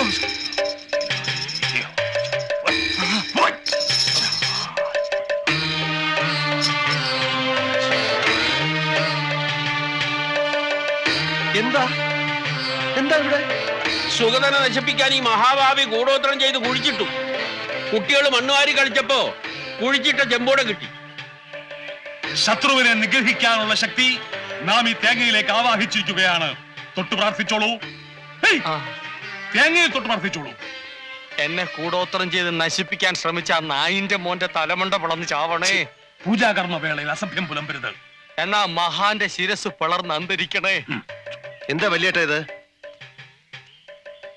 എന്താ? എന്താ ഇവിടെ? സുഗതനെ നശിപ്പിക്കാൻ ഈ മഹാഭാവി ഗൂഢോത്രം ചെയ്ത് കുഴിച്ചിട്ടു. കുട്ടികൾ മണ്ണുവാരി കളിച്ചപ്പോ കുഴിച്ചിട്ട ചെമ്പോടെ കിട്ടി. ശത്രുവിനെ നിഗ്രഹിക്കാനുള്ള ശക്തി നാം ഈ തേങ്ങയിലേക്ക് ആവാഹിച്ചിരിക്കുകയാണ്. തൊട്ടു പ്രാർത്ഥിച്ചോളൂ. ഹേയ്! തേങ്ങയെ തൊട്ട് മർദ്ദിച്ചോളൂ. എന്നെ കൂടോത്രം ചെയ്ത് നശിപ്പിക്കാൻ ശ്രമിച്ച ആ നായിന്റെ മോന്റെ തലമുണ്ട പിളന്ന് ചാവണേ. പൂജാകർമ്മ വേളയിൽ അസഭ്യം പുലമ്പരുത്. എന്നാ മഹാന്റെ ശിരസ് പിളർന്ന് അന്തരിക്കണേ. എന്താ വല്യേട്ട ഇത്?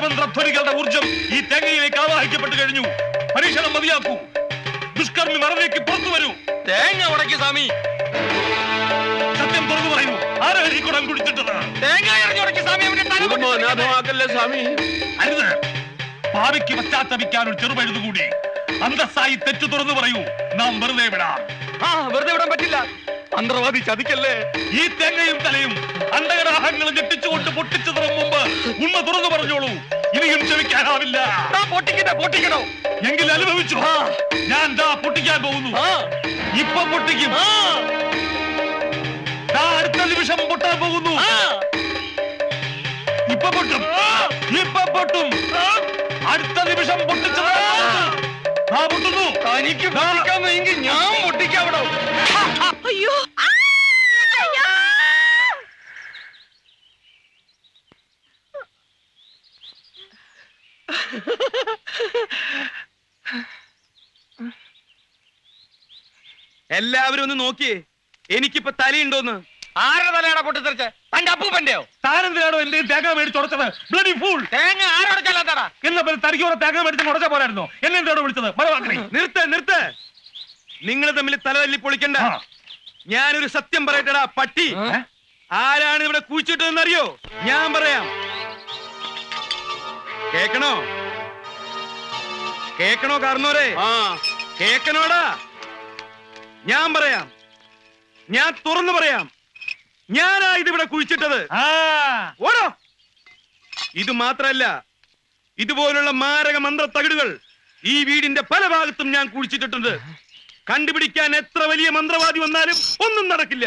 വേദമന്ത്രധ്വനികളുടെ ഊർജം ഈ തേങ്ങയിലേക്ക് ആവാഹിക്കപ്പെട്ടു കഴിഞ്ഞു. പരീക്ഷണം മതിയാക്കൂ. ദുഷ്കർമ്മി മറവിലേക്ക് പുറത്തു വരൂ. തേങ്ങ ഉടക്കി സ്വാമി. സത്യം തുറന്നു പറയൂ. ആരാണ് ഈ കുടം കുടിച്ചിട്ടത് തേങ്ങ എറിഞ്ഞു സ്വാമി അവന്റെ സ്വാമി? അരുത്. ഭാവിക്ക് പശ്ചാത്തപിക്കാൻ ഒരു ചെറുപഴുതു കൂടി അന്തസ്സായി തെറ്റു തുറന്നു പറയൂ. നാം വെറുതെ വിടാം. ആ വെറുതെ വിടാൻ പറ്റില്ല. മന്ത്രവാദി ചതിക്കല്ലേ? ഈ തേങ്ങയും തലയും അണ്ടകടാഹങ്ങൾ ഞെട്ടിച്ചുകൊണ്ട് പൊട്ടിച്ചു തുറം മുമ്പ് ഉണ്മ തുറന്നു പറഞ്ഞോളൂ. ഇനിയും ക്ഷമിക്കാനാവില്ല. പൊട്ടിക്കട്ടെ പൊട്ടിക്കണോ? എങ്കിൽ അനുഭവിച്ചു ഞാൻ ദാ പൊട്ടിക്കാൻ പോകുന്നു. ഇപ്പൊ പൊട്ടിക്കും. അടുത്ത നിമിഷം പൊട്ടാൻ പോകുന്നു. ഇപ്പൊ പൊട്ടും. ഇപ്പൊ പൊട്ടും. അടുത്ത നിമിഷം പൊട്ടിച്ചു ആ. പൊട്ടുന്നു. തനിക്ക് ഞാൻ പൊട്ടിക്കാവിടോ അയ്യോ! എല്ലാവരും ഒന്ന് നോക്കിയേ. എനിക്കിപ്പോ തലയുണ്ടോന്ന്? ആരുടെ തലയാണോ പൊട്ടിത്തെറിച്ച്? തന്റെ അപ്പൂപ്പന്റെയോ? താനെന്തിനാണോ എന്റെ തേങ്ങ തേങ്ങ മേടിച്ചുടച്ചത് ബ്ലഡി ഫൂൾ തേങ്ങ ആരോടക്കല്ലാത്തടാ എന്നാ പിന്നെ തരിക്കോടെ തേങ്ങ മേടിച്ച് മുടച്ച പോരായിരുന്നോ. എന്നെ എന്തിനാണോ വിളിച്ചത്? നിർത്ത് നിർത്ത്. നിങ്ങൾ തമ്മിൽ തലതല്ലി പൊളിക്കണ്ട. ആ. ഞാനൊരു സത്യം പറയട്ടടാ പട്ടി. ആരാണ് ഇവിടെ കുഴിച്ചിട്ടതെന്ന് അറിയോ ഞാൻ പറയാം. കേക്കണോ? കേക്കണോ കാർന്നോരെ? കേക്കണോടാ? ഞാൻ പറയാം. ഞാൻ തുറന്നു പറയാം. ഞാനാ ഇതിവിടെ കുഴിച്ചിട്ടത്. ഓടോ. ഇത് മാത്രല്ല ഇതുപോലുള്ള മാരക മന്ത്ര തകിടുകൾ ഈ വീടിന്റെ പല ഭാഗത്തും ഞാൻ കുഴിച്ചിട്ടിട്ടുണ്ട്. കണ്ടുപിടിക്കാൻ എത്ര വലിയ മന്ത്രവാദി വന്നാലും ഒന്നും നടക്കില്ല.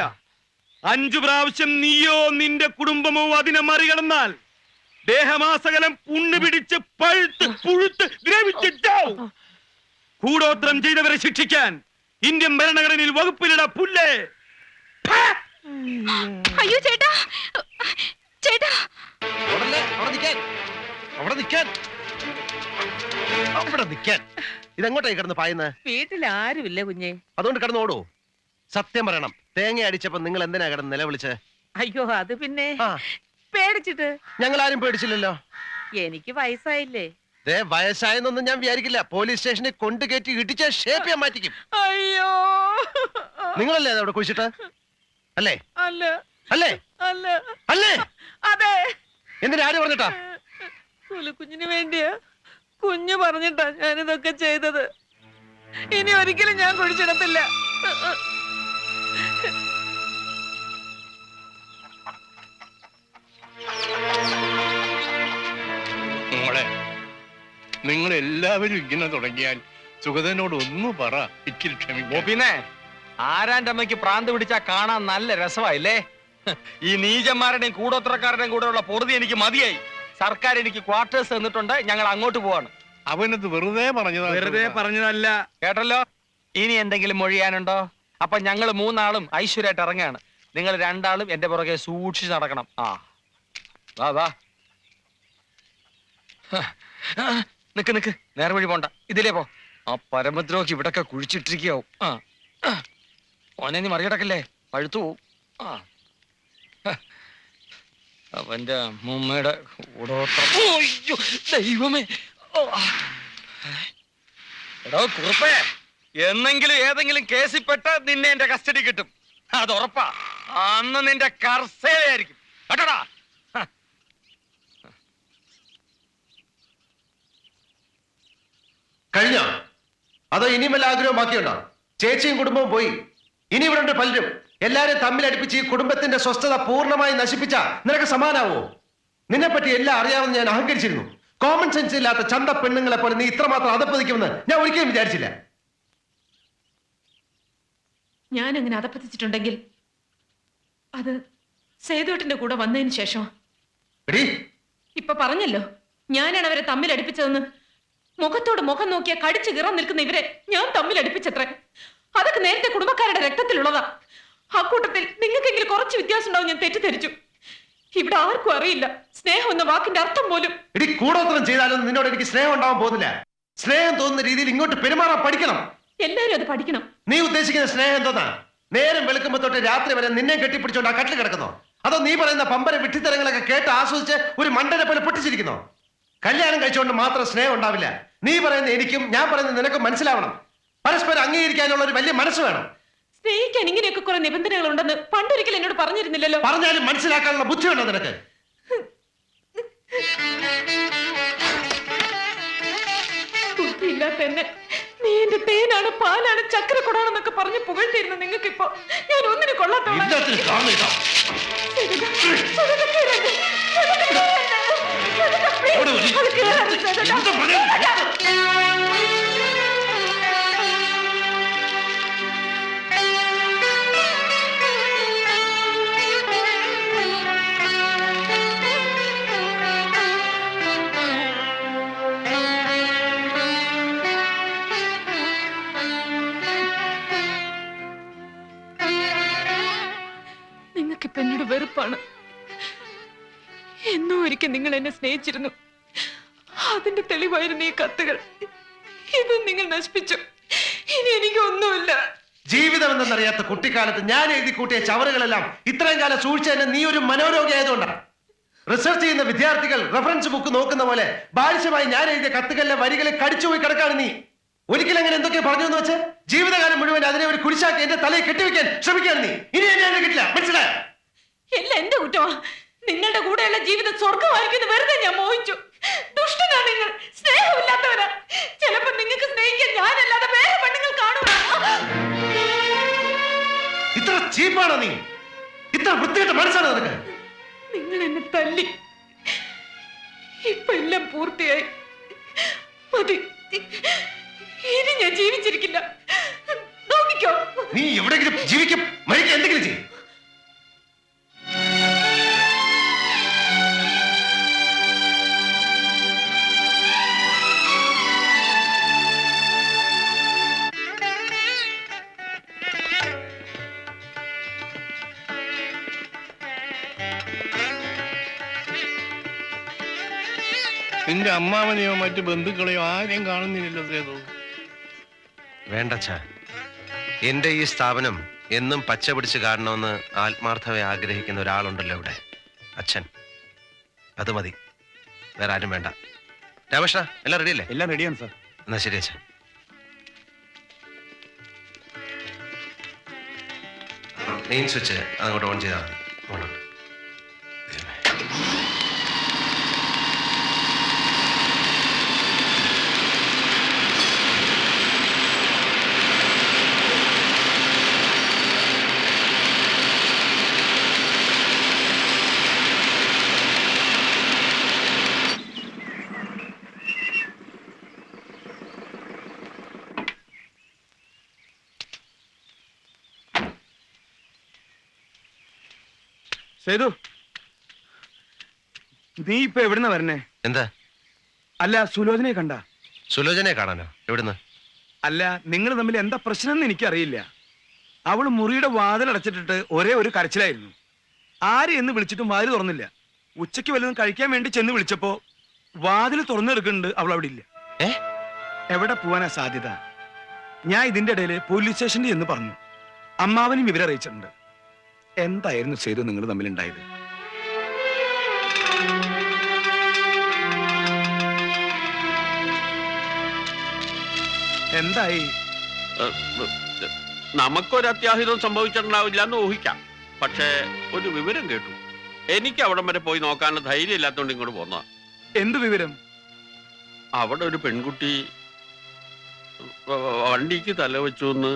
അഞ്ചു പ്രാവശ്യം നീയോ നിന്റെ കുടുംബമോ അതിനെ മറികടന്നാൽ ദേഹമാസകലം പുണ്ണ് പിടിച്ച് പഴുത്ത് പുഴുത്ത് ദ്രവിച്ചിട്ടോ കൂടോത്രം ചെയ്തവരെ ശിക്ഷിക്കാൻ ഇന്ത്യൻ ഭരണഘടനയിൽ വകുപ്പിലിട പുല്ലേ? അയ്യോ ചേട്ടാ. ചേട്ടാ. അവിടെ നിൽക്കാൻ അവിടെ നിൽക്കാൻ അവിടെ നിൽക്കാൻ. ഇതെങ്ങോട്ടായി കിടന്ന് പായുന്നത് വീട്ടിൽ ആരുമില്ല കുഞ്ഞെ. അതുകൊണ്ട് കിടന്ന് ഓടൂ. സത്യം പറയണം. തേങ്ങ അടിച്ചപ്പോ നിങ്ങൾ എന്തിനാ കിടന്ന് നിലവിളിച്ച്? അയ്യോ അത് പിന്നെ ആ. പേടിച്ചിട്ട്. ഞങ്ങൾ ആരും പേടിച്ചില്ലല്ലോ. എനിക്ക് വയസ്സായില്ലേ. ദേ വയസ്സായെന്നൊന്നും ഞാൻ വിചാരിക്കില്ല. പോലീസ് സ്റ്റേഷനിൽ കൊണ്ടു കയറ്റി ഇടിച്ച ഷേപ്പ് ഞാൻ മാറ്റിക്കും. അയ്യോ. നിങ്ങളല്ലേ അത് അവിടെ കുഴിച്ചിട്ട്? അല്ലേ? അല്ല. അല്ലേ? അല്ല. അല്ലേ? അതെ. എന്തിനാ ആര് പറഞ്ഞിട്ടാ? കുഞ്ഞിന് വേണ്ടിയാ കുഞ്ഞു പറഞ്ഞിട്ടാ ഞാനിതൊക്കെ ചെയ്തത്. ഇനി ഒരിക്കലും ഞാൻ കുഴിച്ചിടത്തില്ല. മോളെ നിങ്ങൾ എല്ലാവരും ഇങ്ങനെ തുടങ്ങിയാൽ സുഗതനോട് ഒന്ന് പറ ഇച്ചിരി ക്ഷമിക്കും പിന്നെ ആരാന്റെ അമ്മയ്ക്ക് പ്രാന്ത് പിടിച്ചാ കാണാൻ നല്ല രസമായില്ലേ? ഈ നീചന്മാരുടെയും കൂടോത്രക്കാരുടെയും കൂടെയുള്ള പൊറുതി എനിക്ക് മതിയായി. സർക്കാർ എനിക്ക് ക്വാർട്ടേഴ്സ് തന്നിട്ടുണ്ട് ഞങ്ങൾ അങ്ങോട്ട് പോവാണ്. അവനത് വെറുതെ പറഞ്ഞതാ വെറുതെ. പറഞ്ഞതല്ല. കേട്ടല്ലോ? ഇനി എന്തെങ്കിലും മൊഴിയാനുണ്ടോ? അപ്പൊ ഞങ്ങൾ മൂന്നാളും ഐശ്വര്യമായിട്ട് ഇറങ്ങാണ്. നിങ്ങൾ രണ്ടാളും എന്റെ പുറകെ സൂക്ഷിച്ച് നടക്കണം. ആ. വാ വാ. നിക്ക് നിക്ക്. നേരെ വഴി പോണ്ട. ഇതിലേ പോ. ആ പരമദ്രോഹി ഇവിടൊക്കെ കുഴിച്ചിട്ടിരിക്കാവും ആ. ഓനെ നീ മറികടക്കല്ലേ? പഴുത്തു പോവും. ആ. അവന്റെ അമ്മൂമ്മയുടെ ദൈവമേ. എടോ കുറുപ്പേ. എന്നെങ്കിലും ഏതെങ്കിലും കേസിൽപ്പെട്ട് നിന്നെ എന്റെ കസ്റ്റഡി കിട്ടും. അത് ഉറപ്പാ. അന്ന് നിന്റെ കർസേവയായിരിക്കും കേട്ടോടാ. കഴിഞ്ഞോ? അതോ ഇനിയും വല്ല ആഗ്രഹം ബാക്കിയുണ്ടോ? ചേച്ചിയും കുടുംബവും പോയി. ഇനി ഇവിടെ പലരും. എല്ലാരും തമ്മിലടിപ്പിച്ച് ഈ കുടുംബത്തിന്റെ സ്വസ്ഥത പൂർണമായി നശിപ്പിച്ച നിനക്ക് സമാനാവോ? നിന്നെ പറ്റി എല്ലാം അറിയാമെന്ന് ഞാൻ അഹങ്കരിച്ചിരുന്നു. കോമൺ സെൻസ് ഇല്ലാത്ത ചന്ത പെണ്ണുങ്ങളെ പോലെ നീ ഇത്രമാത്രം അതപ്പതിക്കുമെന്ന് ഞാൻ ഒരിക്കലും വിചാരിച്ചില്ല. ഞാൻ അങ്ങനെ അതപ്പതിച്ചിട്ടുണ്ടെങ്കിൽ അത് സേതുവട്ടിന്റെ കൂടെ വന്നതിന് ശേഷം ഇപ്പൊ പറഞ്ഞല്ലോ ഞാനാണ് അവരെ തമ്മിൽ അടുപ്പിച്ചതെന്ന് മുഖത്തോട് മുഖം നോക്കിയ കടിച്ചു കിറം നിൽക്കുന്ന ഇവരെ ഞാൻ തമ്മിൽ അടുപ്പിച്ചത്രേ അതൊക്കെ നേരത്തെ കുടുംബക്കാരുടെ രക്തത്തിലുള്ളതാ. അക്കൂട്ടത്തിൽ നിങ്ങൾക്കെങ്കിലും കുറച്ച് വ്യത്യാസം ഉണ്ടാവും ഞാൻ തെറ്റിദ്ധരിച്ചു. ഇവിടെ ആർക്കും അറിയില്ല. സ്നേഹം എന്ന വാക്കിന്റെ അർത്ഥം പോലും. എടി കൂടോത്രം ചെയ്താലും നിന്നോട് എനിക്ക് സ്നേഹം ഉണ്ടാവാൻ പോകുന്നില്ല. സ്നേഹം തോന്നുന്ന രീതിയിൽ ഇങ്ങോട്ട് പെരുമാറാൻ പഠിക്കണം. എല്ലാരും അത് പഠിക്കണം. നീ ഉദ്ദേശിക്കുന്ന സ്നേഹം എന്തോന്നാ? നേരം വെളുക്കുമ്പോ തൊട്ട് രാത്രി വരെ നിന്നെ കെട്ടിപ്പിടിച്ചോണ്ട് ആ കട്ടിൽ കിടക്കുന്നോ? അതോ നീ പറയുന്ന പമ്പര വിട്ടിത്തരങ്ങളൊക്കെ കേട്ട് ആസ്വദിച്ച് ഒരു മണ്ടനെ പോലെ പൊട്ടിച്ചിരിക്കുന്നോ? കല്യാണം കഴിച്ചുകൊണ്ട് മാത്രം സ്നേഹം ഉണ്ടാവില്ല. നീ പറയുന്ന എനിക്കും ഞാൻ പറയുന്ന നിനക്കും മനസ്സിലാവണം. പരസ്പരം അംഗീകരിക്കാനുള്ള ഒരു വലിയ മനസ്സ് വേണം. സ്നേഹിക്കാൻ ഇങ്ങനെയൊക്കെ കുറെ നിബന്ധനകൾ ഉണ്ടെന്ന് പണ്ടൊരിക്കൽ എന്നോട് പറഞ്ഞിരുന്നില്ലല്ലോ. പറഞ്ഞാലും മനസ്സിലാക്കാനുള്ള ബുദ്ധിയുണ്ടോ നിനക്ക്? ബുദ്ധിയില്ലാത്ത എന്നെ. നീ എന്റെ തേനാണ് പാലാണ് ചക്രക്കുടാണെന്നൊക്കെ പറഞ്ഞ് പുകഴ്ത്തിയിരുന്നു നിങ്ങൾക്ക് ഇപ്പൊ ഞാൻ ഒന്നിനു കൊള്ളാത്തോളാം ഇന്നത്തെ കാണുക ഒരിക്കൽ നിങ്ങൾ എന്നെ സ്നേഹിച്ചിരുന്നു. അതിന്റെ തെളിവായിരുന്നു ഈ കത്തുകൾ. ഇത് നിങ്ങൾ നശിപ്പിച്ചു. ഇനി എനിക്ക് ഒന്നുമില്ല ജീവിതം എന്തെന്നറിയാത്ത കുട്ടിക്കാലത്ത് ഞാൻ എഴുതി കൂട്ടിയ ചവറുകളെല്ലാം ഇത്രയും കാലം സൂക്ഷിച്ച എന്നെ നീ ഒരു മനോരോഗി ആയതുകൊണ്ടാണ് റിസർച്ച് ചെയ്യുന്ന വിദ്യാർത്ഥികൾ റെഫറൻസ് ബുക്ക് നോക്കുന്ന പോലെ ബാലിശമായി ഞാൻ എഴുതിയ കത്തുകളിലെ വരികളെ കടിച്ചുപോയി കിടക്കാണ് നീ. ഒരിക്കലും അങ്ങനെ എന്തൊക്കെ പറഞ്ഞു എന്ന് വെച്ച് ജീവിതകാലം മുഴുവൻ അതിനെ ഒരു കുരിശാക്കി എന്റെ തലയിൽ കെട്ടിവെക്കാൻ ശ്രമിക്കാണ് നീ. ഇനി എന്നെ കിട്ടില്ല. മനസ്സിലായോ? എല്ലാം എന്റെ കുറ്റമാ. നിങ്ങളുടെ കൂടെയുള്ള ജീവിതം സ്വർഗമായിരിക്കുന്നു വെറുതെ ഞാൻ മോഹിച്ചു. ദുഷ്ടനാ നിങ്ങൾ. സ്നേഹമില്ലാത്തവരാ. ചിലപ്പോ നിങ്ങൾക്ക് സ്നേഹിക്കാൻ ഞാനല്ലാതെ വേറെ പെണ്ണുങ്ങൾ കാണുക ഇത്ര ചീപ്പാണോ നീ? ഇത്ര വൃത്തികെട്ട മനസ്സാണ് നിനക്ക്? നിങ്ങൾ എന്നെ തല്ലി. ഇപ്പൊ എല്ലാം പൂർത്തിയായി. മതി. ഇനി ഞാൻ ജീവിച്ചിരിക്കില്ല. നോക്കിക്കോ. നീ എവിടെയെങ്കിലും ജീവിക്കും മരിക്കും എന്തെങ്കിലും ചെയ്യും. നിന്റെ അമ്മാവനെയോ മറ്റു ബന്ധുക്കളെയോ ആരെയും കാണുന്നില്ലല്ലോ സേതു വേണ്ടച്ച എന്റെ ഈ സ്ഥാപനം എന്നും പച്ച പിടിച്ച് കാണണമെന്ന് ആത്മാർത്ഥമായി ആഗ്രഹിക്കുന്ന ഒരാളുണ്ടല്ലോ ഇവിടെ. അച്ഛൻ. അത് മതി. വേറെ ആരും വേണ്ട. രാമകൃഷ്ണ എല്ലാം റെഡിയല്ലേ? എല്ലാം റെഡിയാണ് സാർ. എന്നാ ശരി അച്ഛൻ. മെയിൻ സ്വിച്ച് അതങ്ങോട്ട് ഓൺ ചെയ്താൽ മതി. സേതു നീ ഇപ്പൊ എവിടുന്ന വരണേ? എന്താ? അല്ല സുലോചനയെ കണ്ട? സുലോചനയെ കാണാനോ? എവിടുന്ന്? അല്ല നിങ്ങൾ തമ്മിൽ എന്താ പ്രശ്നം എന്ന് എനിക്കറിയില്ല. അവൾ മുറിയുടെ വാതിൽ അടച്ചിട്ടിട്ട് ഒരേ ഒരു കരച്ചിലായിരുന്നു. ആര് എന്ന് വിളിച്ചിട്ടും വാതിൽ തുറന്നില്ല. ഉച്ചയ്ക്ക് വല്ലതും കഴിക്കാൻ വേണ്ടി ചെന്ന് വിളിച്ചപ്പോ വാതിൽ തുറന്നെടുക്കുന്നുണ്ട് അവൾ അവിടെ ഇല്ല എവിടെ പോവാനാ സാധ്യത? ഞാൻ ഇതിന്റെ ഇടയിൽ പോലീസ് സ്റ്റേഷനിൽ എന്ന് പറഞ്ഞു. അമ്മാവനും വിവരം അറിയിച്ചിട്ടുണ്ട്. എന്തായിരുന്നു ചെയ്തു നിങ്ങൾ തമ്മിൽ ഉണ്ടായത് എന്തായി നമുക്കൊരു അത്യാഹിതം സംഭവിച്ചിട്ടുണ്ടാവില്ല എന്ന് ഊഹിക്കാം. പക്ഷേ ഒരു വിവരം കേട്ടു. എനിക്ക് അവിടം വരെ പോയി നോക്കാനുള്ള ധൈര്യം ഇല്ലാത്തതുകൊണ്ട് ഇങ്ങോട്ട് പോന്ന എന്ത് വിവരം? അവിടെ ഒരു പെൺകുട്ടി വണ്ടിക്ക് തല വെച്ചു എന്ന്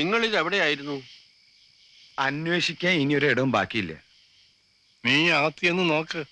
നിങ്ങൾ ഇത് എവിടെയായിരുന്നു? അന്വേഷിക്കാൻ ഇനിയൊരു ഇടവും ബാക്കിയില്ല. നീ ആത്തിയെന്ന് നോക്ക്.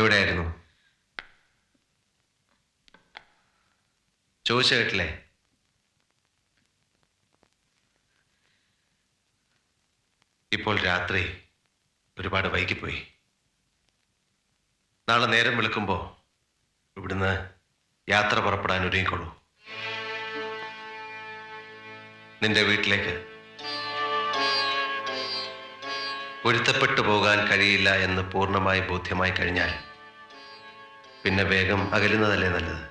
എവിടെയായിരുന്നു? ചോദിച്ചു കേട്ടില്ലേ ഇപ്പോൾ രാത്രി ഒരുപാട് വൈകിപ്പോയി. നാളെ നേരം വെളുക്കുമ്പോ ഇവിടുന്ന് യാത്ര പുറപ്പെടാൻ ഒരുങ്ങിക്കൊള്ളൂ നിന്റെ വീട്ടിലേക്ക്. പൊരുത്തപ്പെട്ടു പോകാൻ കഴിയില്ല എന്ന് പൂർണമായി ബോധ്യമായി കഴിഞ്ഞാൽ പിന്നെ വേഗം അകലുന്നതല്ലേ നല്ലത്?